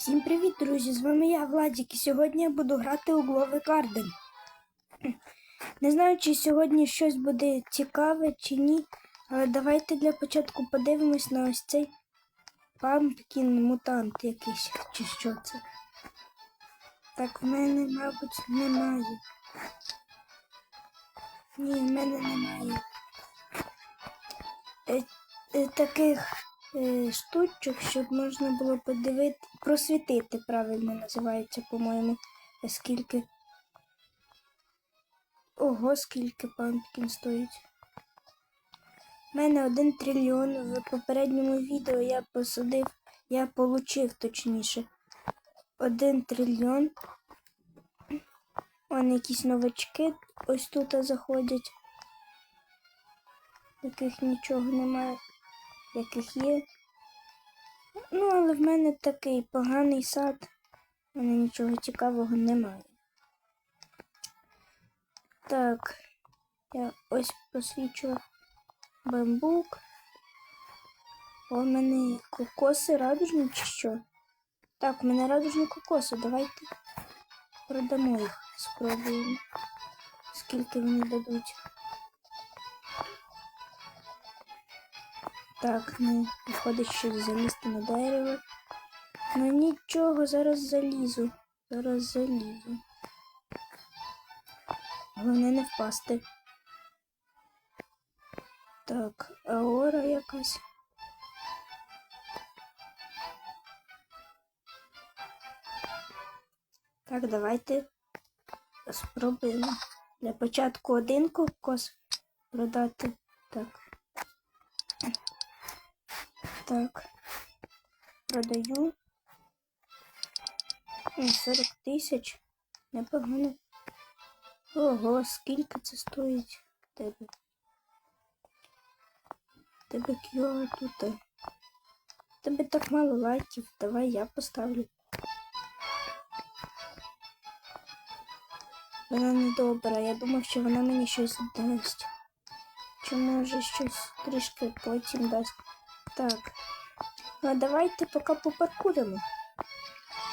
Всім привіт, друзі! З вами я, Владік, і сьогодні я буду грати у Глови Гарден. Не знаю, чи сьогодні щось буде цікаве чи ні, але давайте для початку подивимось на ось цей пампкін мутант якийсь, чи що це. Так, в мене, мабуть, немає. Ні, в мене немає. Е, е, таких штучок, щоб можна було подивити, просвітити, правильно називається, по-моєму, Е, скільки. Ого, скільки пампкін стоїть. У мене один трильйон. В попередньому відео я посадив, я получив точніше. Один трильйон. Вон якісь новачки ось тут заходять. Яких нічого немає яких є. Ну, але в мене такий поганий сад. У мене нічого цікавого немає. Так, я ось посвічу бамбук. О, у мене кокоси радужні чи що? Так, у мене радужні кокоси. Давайте продамо їх, спробуємо. Скільки вони дадуть. Так, ну, виходить, що залізти на дерево. Ну нічого, зараз залізу. Зараз залізу. Головне не впасти. Так, аора якась. Так, давайте спробуємо. Для початку один кокос продати. Так. Так. Продаю. 40 тисяч. Непогано. Ого, скільки це стоїть тебе? Тебе кіо тут. Тебе так мало лайків. Давай я поставлю. Вона недобра. Я думав, що вона мені щось дасть. Чи може щось трішки потім дасть. Так. А давайте поки попаркуримо.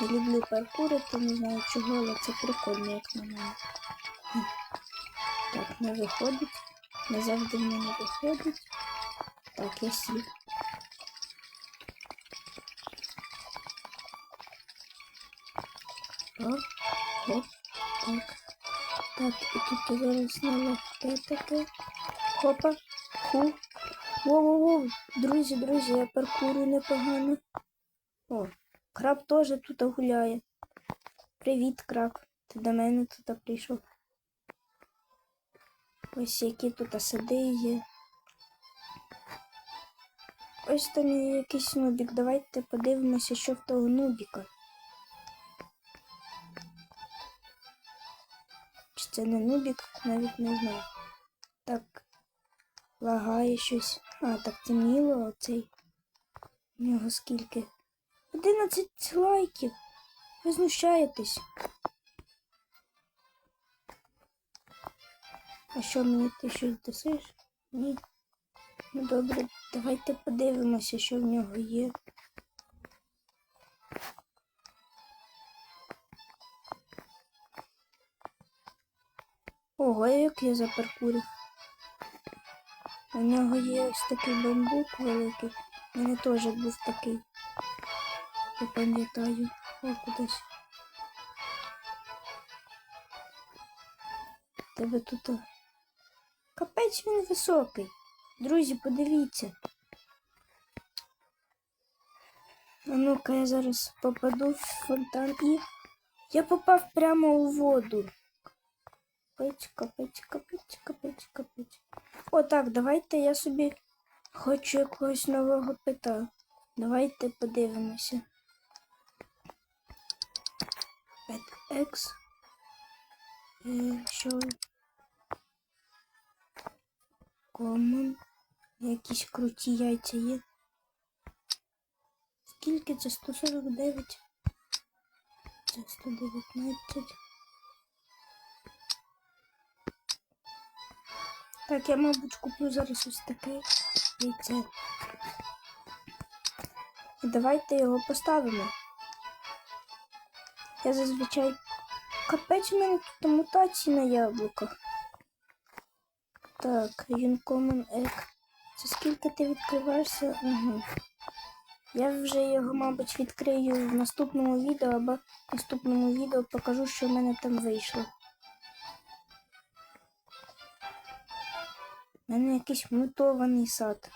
Я люблю паркурити, не знаю чого, але це прикольно, як на мене. Так, не виходить. Не завжди в мене виходить. Так, я сів. Оп, оп, так. Так, і тут зараз налегке таке. Хопа, ху. Воу-воу-воу, друзі, друзі, я паркурю непогано. О, краб теж тут гуляє. Привіт, краб. Ти до мене тут прийшов. Ось які тут сади є. Ось там якийсь нубік. Давайте подивимося, що в того нубіка. Чи це не нубік, навіть не знаю. Так, лагає щось. А, так це міло оцей. У нього скільки? 11 лайків. Ви знущаєтесь. А що мені ти щось досиш? Ні. Ну добре, давайте подивимося, що в нього є. Ого, як я запаркурив. У нього є ось такий бамбук великий. У мене теж був такий. Я пам'ятаю. О, кудись. Тебе тут. Капець він високий. Друзі, подивіться. А ну-ка я зараз попаду в фонтан і. Я попав прямо у воду. Капець, капець, капець, капець, капець. О, так, давайте я собі хочу якогось нового пита. Давайте подивимося. Pet X. Е, що? Common. Якісь круті яйця є. Скільки це? 149? Це 119. Так, я, мабуть, куплю зараз ось таке яйце. І давайте його поставимо. Я зазвичай капець у мене тут мутації на яблуках. Так, Uncommon Egg. Це скільки ти відкриваєшся? Угу. Я вже його, мабуть, відкрию в наступному відео або в наступному відео покажу, що в мене там вийшло. У мене якийсь мутований сад.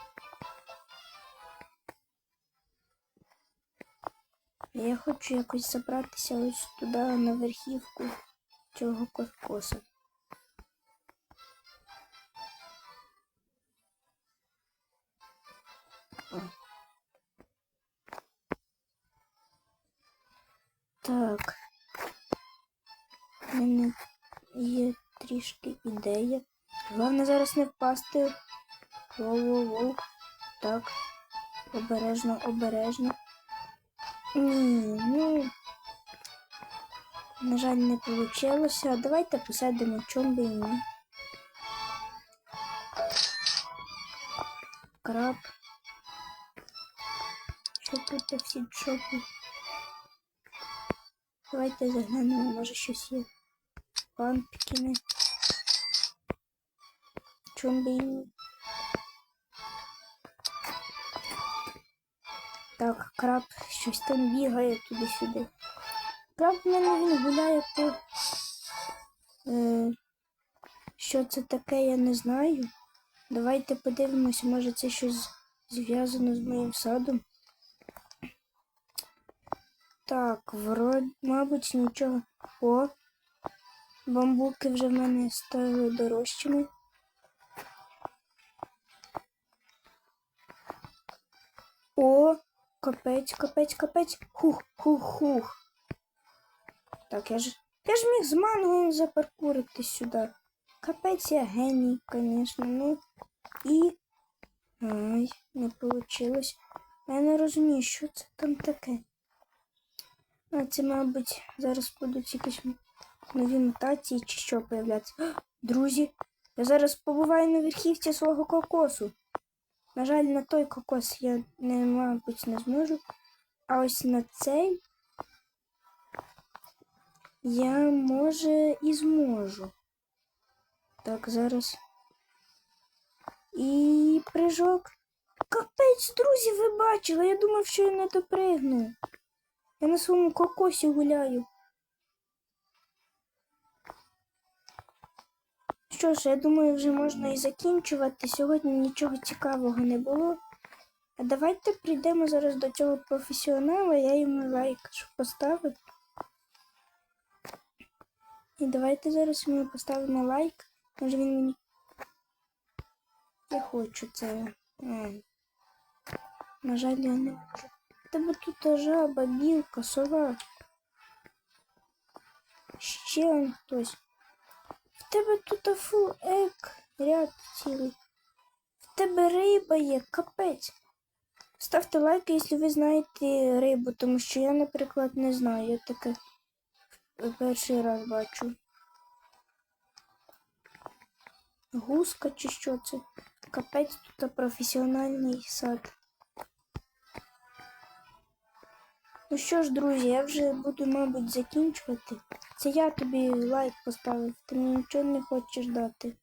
Я хочу якось забратися ось туди на верхівку цього кокоса. Так. У мене є трішки ідея. Головне зараз не впасти. Воу-воу-воу. Так. Обережно, обережно. Ні, ну. На жаль, не вийшло. Давайте посадимо чом би і ні. Краб. Що тут всі шопи? Давайте заглянемо, може щось є. Пампкіни. Чом би і ні. Так, краб щось там бігає туди-сюди. Краб в мене він гуляє по. Е, що це таке, я не знаю. Давайте подивимося, може це щось зв'язано з моїм садом. Так, вроді, мабуть, нічого. О, бамбуки вже в мене стали дорожчими. О, капець, капець, капець. Хух, хух, хух. Так, я ж. Я ж міг з мангою запаркурити сюди. Капець я геній, звісно. Ну і. Ай, не вийшло. Я не розумію, що це там таке. А це, мабуть, зараз будуть якісь нові мутації чи що появлятися. А, Друзі, я зараз побуваю на верхівці свого кокосу. На жаль, на той кокос я не, мабуть, не зможу. А ось на цей я може і зможу. Так, зараз. І прыжок. Капець, друзі, ви бачили. Я думав, що я не допригну. Я на своєму кокосі гуляю. Що ж, я думаю, вже можна і закінчувати. Сьогодні нічого цікавого не було. А давайте прийдемо зараз до цього професіонала, я йому лайк поставив. І давайте зараз ми поставимо лайк. Може він мені. Я хочу це. М. На жаль, я не можу. Тебе тут жаба, білка, сова. Ще хтось. Тебе тут фул ек, ряд цілий. В тебе риба є, капець. Ставте лайк, якщо ви знаєте рибу, тому що я, наприклад, не знаю. Я таке перший раз бачу. Гуска чи що це? Капець тут професіональний сад. Ну що ж, друзі, я вже буду, мабуть, закінчувати. Це я тобі лайк поставив, ти мені нічого не хочеш дати.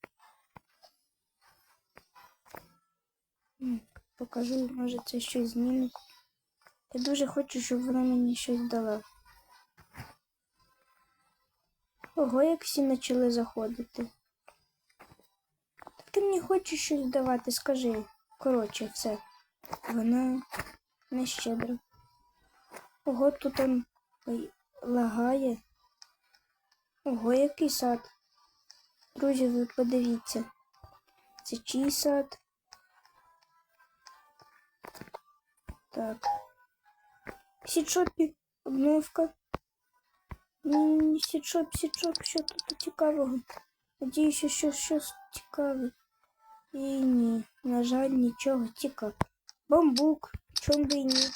Покажу, може це щось змінить. Я дуже хочу, щоб вона мені щось дала. Ого, як всі почали заходити. Так ти мені хочеш щось давати, скажи. Коротше, все. Вона не щедра. Ого, тут ой, лагає. Ого, який сад. Друзі, ви подивіться. Це чий сад? Так. Сітшопі, обновка. Ні, сітшоп, сітшоп, що тут цікавого? Надіюся, що щось цікаве. І ні, на жаль, нічого цікавого. Бамбук, чом би і ні.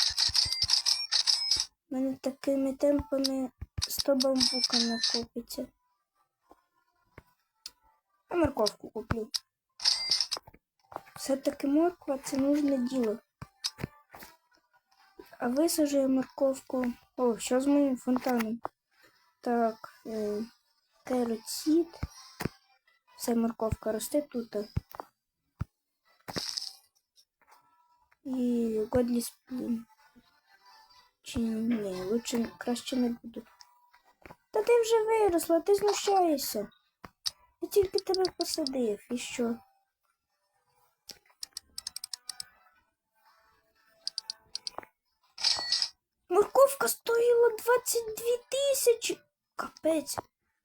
У мене такими темпами 100 бамбука накопиться. А морковку куплю. Все-таки морква це нужне діло. А висажу я морковку. О, що з моїм фонтаном? Так, carrot seed. Все, морковка росте тут. І Godly Splin. Чи ні, лучше краще не буду. Та ти вже виросла, ти знущаєшся. Я тільки тебе посадив, і що? Морковка стоїла 22 тисячі. Капець.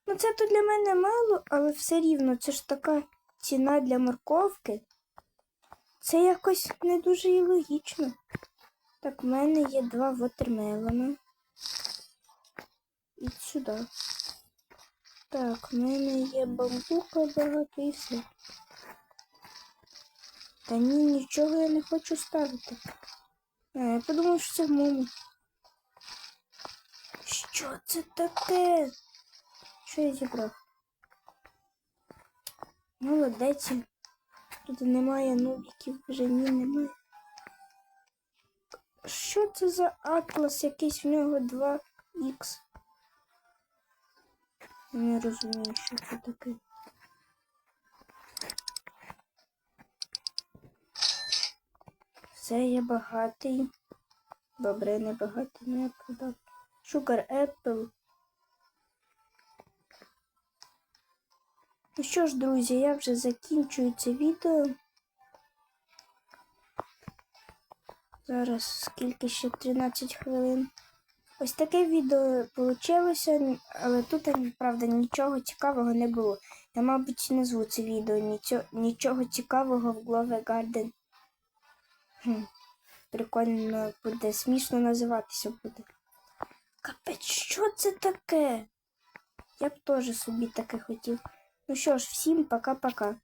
Ну це то для мене мало, але все рівно це ж така ціна для морковки. Це якось не дуже і логічно. Так, в мене є два вотермелона. І сюди. Так, в мене є бамбука багато і все. Та ні, нічого я не хочу ставити. А, я подумав, що це в моєму. Що це таке? Що я зібрав? Молодець. Тут немає нубіків, вже ні немає. Що це за атлас? Якийсь в нього 2х. Не розумію, що це таке. Все, я багатий. Добре, не багатий, не я продав. Sugar Apple. Ну що ж, друзі, я вже закінчую це відео. Зараз скільки ще 13 хвилин. Ось таке відео вийшло, але тут, правда, нічого цікавого не було. Я, мабуть, не зву це відео нічого, цікавого в Глове Гарден. Хм, прикольно буде, смішно називатися буде. Капець, що це таке? Я б теж собі таке хотів. Ну що ж, всім пока-пока.